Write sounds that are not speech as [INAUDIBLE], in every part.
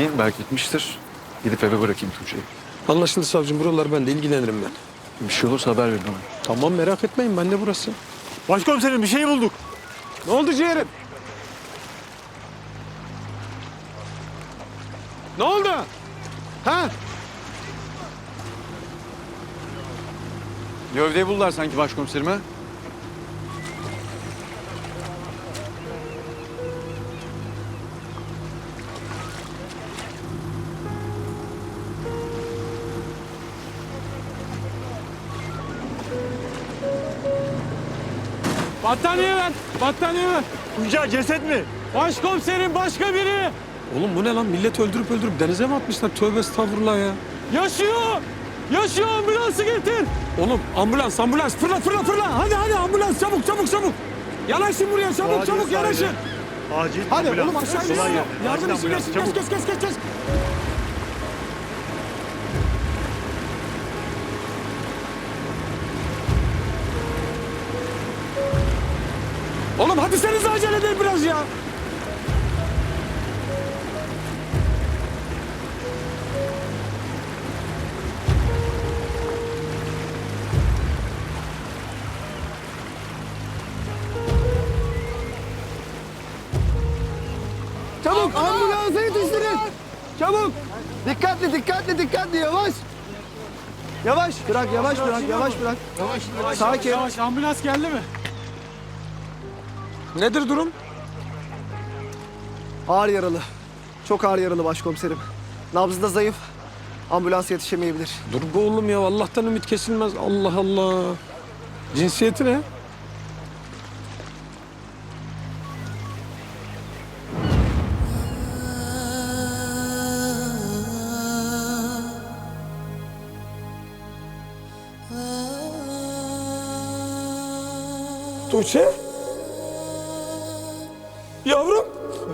deyin belki gitmiştir. Gidip eve bırakayım Tuğçe'yi. Anlaşıldı savcım. Buralar ben de ilgilenirim ben. Bir şey olursa haber verin bana. Tamam merak etmeyin. Ben de burası. Başkomiserim bir şey bulduk. Ne oldu ciğerim? Ne oldu? Ha? Gövdeyi buldular sanki başkomiserime. Battaniye ver. Battaniye ver. Tuğçe ceset mi? Başkomiserim başka biri. Oğlum bu ne lan? Millet öldürüp öldürüp denize mi atmışlar? Tövbe estağfurullah ya. Yaşıyor. Yaşıyor ambulansı getir. Oğlum ambulans ambulans fırla fırla fırla. Hadi hadi ambulans çabuk çabuk çabuk. Yanaşın buraya çabuk Acil çabuk yanaşın. Acil. Hadi ambulans. oğlum aşağı Kolay inelim. gelsin. Yardım Acil için ambulans, geç çabuk. geç geç geç geç. Oğlum hadi seniz acele edin biraz ya. Çabuk ambulansa yetiştirin. Çabuk. Dikkatli dikkatli dikkatli yavaş. Yavaş bırak yavaş bırak yavaş bırak. Yavaş Sakin. ambulans geldi mi? Nedir durum? Ağır yaralı. Çok ağır yaralı başkomiserim. Nabzı da zayıf. Ambulans yetişemeyebilir. Dur be oğlum ya Allah'tan ümit kesilmez. Allah Allah. Cinsiyeti ne? Tuğçe? Yavrum?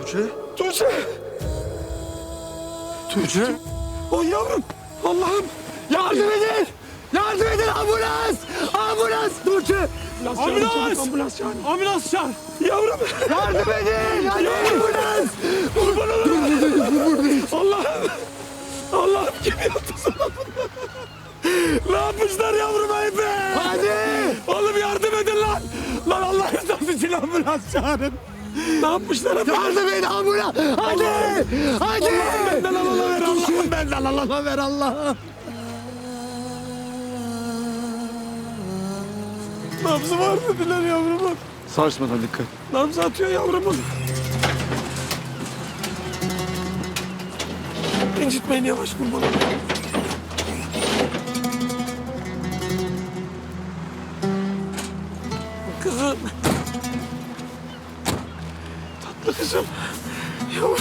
Tuğçe. Tuğçe? Tuğçe? O yavrum. Allah'ım. Yardım edin. Yardım edin ambulans. Ambulans. Tuğçe. Ambulans. Ambulans çağır. Ambulans çağır. Yavrum. Yardım edin. Hadi. Ambulans. Kurban olurum. Allah'ım. Allah'ım kim yaptı sana? Ne yapmışlar yavruma Efe? Hadi. Oğlum yardım edin lan. Lan Allah rızası için ambulans çağırın. Ne yapmışlar efendim? Yardım edin ambulans. Hadi. Hadi. Allah'ım benden alana ver Allah'ım benden alana ver Allah'ım. Nabzı var dediler yavrumun. Sarsmadan dikkat. Nabzı atıyor yavrumun. İncitmeyin yavaş kurban olayım. Kızım. Kızım. Yavrum.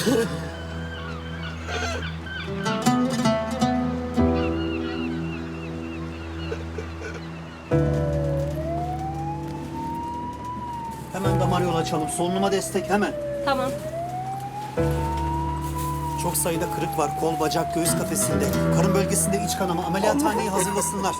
[LAUGHS] Hemen damar yolu açalım. Solunuma destek hemen. Tamam. Çok sayıda kırık var. Kol, bacak, göğüs kafesinde. Karın bölgesinde iç kanama. Ameliyathaneyi hazırlasınlar.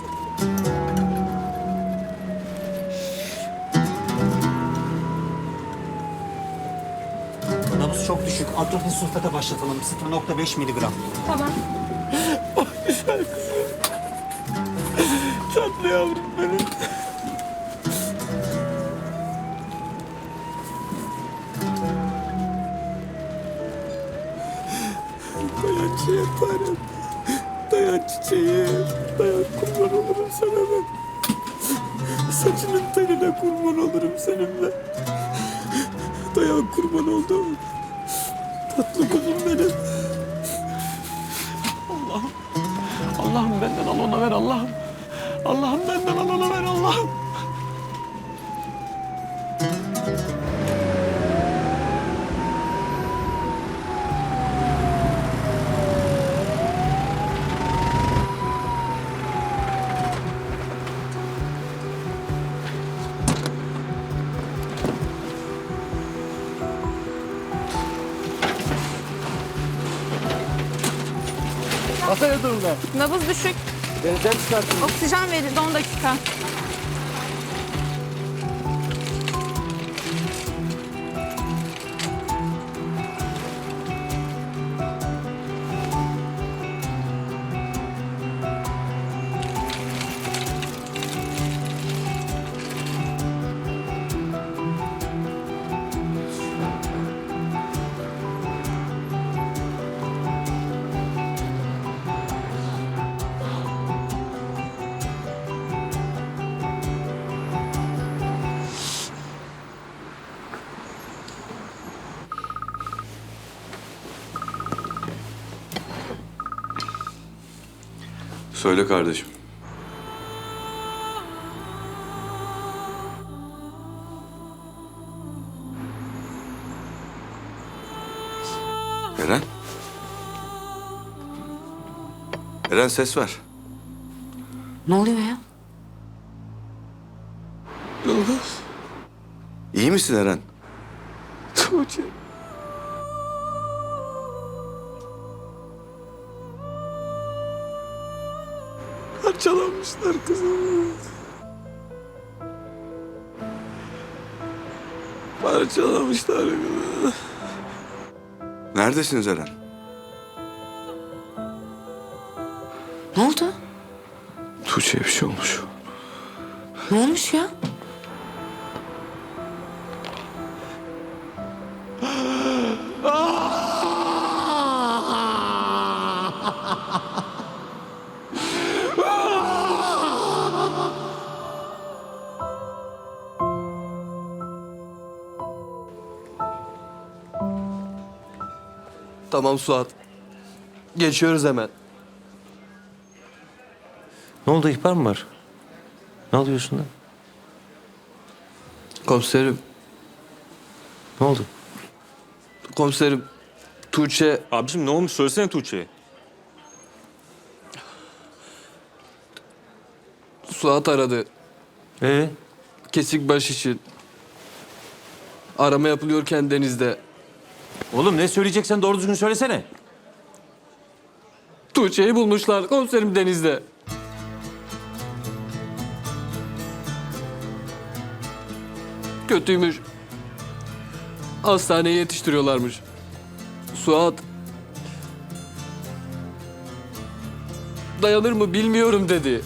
Çok düşük. Atropin sulfata başlatalım. 0.5 miligram. Tamam. Tatlı yavrum benim. Dayan çiçeği tanem. Dayan çiçeği. Dayan kurban olurum sana ben. Saçının teline kurban olurum senin ben. Dayan kurban oldum. Tatlı kuzum benim. Allah'ım. Allah'ım benden al ona ver Allah'ım. Allah'ım benden al ona ver Allah'ım. Ne durumda? Nabız düşük. Benzin çıkartın. Oksijen verildi 10 dakika. Söyle kardeşim. Eren? Eren ses ver. Ne oluyor ya? İyi misin Eren? Tuğçe. Parçalanmışlar kızım. Parçalamışlar kızım. Neredesiniz Eren? Ne oldu? Tuğçe'ye bir şey olmuş. Ne olmuş ya? Tamam Suat. Geçiyoruz hemen. Ne oldu ihbar mı var? Ne alıyorsun da? Komiserim, Ne oldu? komiserim. Tuğçe Abiciğim ne olmuş söylesene Tuğçe'ye. Suat aradı. Ee? Kesik baş için. Arama yapılıyorken denizde. Oğlum ne söyleyeceksen doğru düzgün söylesene. Tuğçe'yi bulmuşlar komiserim denizde. Kötüymüş. Hastaneye yetiştiriyorlarmış. Suat. Dayanır mı bilmiyorum dedi.